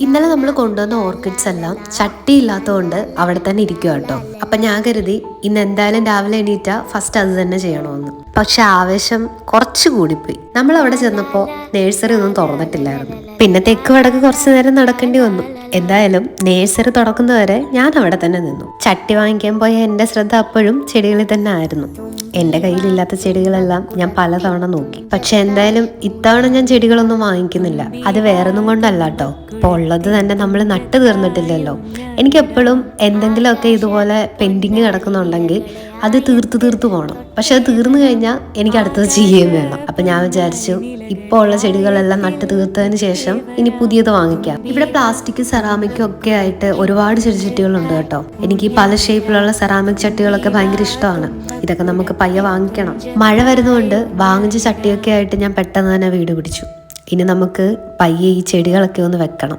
ഇന്നലെ നമ്മൾ കൊണ്ടുവന്ന ഓർക്കിഡ്സ് എല്ലാം ചട്ടി ഇല്ലാത്തതുകൊണ്ട് അവിടെ തന്നെ ഇരിക്കുക കേട്ടോ. അപ്പൊ ഞാൻ കരുതി ഇന്ന് എന്തായാലും രാവിലെ എണീറ്റ ഫസ്റ്റ് അത് തന്നെ ചെയ്യണമെന്ന് പക്ഷെ ആവേശം കുറച്ച് കൂടിപ്പോയി. നമ്മൾ അവിടെ ചെന്നപ്പോൾ നേഴ്സറി ഒന്നും തുറന്നിട്ടില്ലായിരുന്നു. പിന്നെ തെക്ക് വടക്ക് കുറച്ചു നേരം നടക്കേണ്ടി വന്നു. എന്തായാലും നേഴ്സറി തുറക്കുന്നവരെ ഞാൻ അവിടെ തന്നെ നിന്നു. ചട്ടി വാങ്ങിക്കാൻ പോയ എന്റെ ശ്രദ്ധ അപ്പോഴും ചെടികളിൽ തന്നെ ആയിരുന്നു. എന്റെ കയ്യിലില്ലാത്ത ചെടികളെല്ലാം ഞാൻ പലതവണ നോക്കി. പക്ഷെ എന്തായാലും ഇത്തവണ ഞാൻ ചെടികളൊന്നും വാങ്ങിക്കുന്നില്ല. അത് വേറൊന്നും കൊണ്ടല്ല കേട്ടോ ഇപ്പോൾ ഉള്ളത് തന്നെ നമ്മൾ നട്ടു തീർന്നിട്ടില്ലല്ലോ. എനിക്ക് എപ്പോഴും എന്തെങ്കിലുമൊക്കെ ഇതുപോലെ പെൻഡിങ് കിടക്കുന്നുണ്ടെങ്കിൽ അത് തീർത്ത് തീർത്ത് പോകണം. പക്ഷെ അത് തീർന്നു കഴിഞ്ഞാൽ എനിക്ക് അടുത്തത് ചെയ്യുകയും വേണം. അപ്പം ഞാൻ വിചാരിച്ചു ഇപ്പോൾ ഉള്ള ചെടികളെല്ലാം നട്ട് തീർത്തതിന് ശേഷം ഇനി പുതിയത് വാങ്ങിക്കാം. ഇവിടെ പ്ലാസ്റ്റിക് സെറാമിക്കും ഒക്കെ ആയിട്ട് ഒരുപാട് ചെടിച്ചട്ടികളുണ്ട് കേട്ടോ. എനിക്ക് പല ഷേപ്പിലുള്ള സെറാമിക് ചട്ടികളൊക്കെ ഭയങ്കര ഇഷ്ടമാണ്. ഇതൊക്കെ നമുക്ക് പയ്യെ വാങ്ങിക്കണം. മഴ വരുന്നതുകൊണ്ട് വാങ്ങിച്ച ചട്ടിയൊക്കെ ആയിട്ട് ഞാൻ പെട്ടെന്ന് തന്നെ വീട് പിടിച്ചു. ഇനി നമുക്ക് പയ്യെ ഈ ചെടികളൊക്കെ ഒന്ന് വെക്കണം.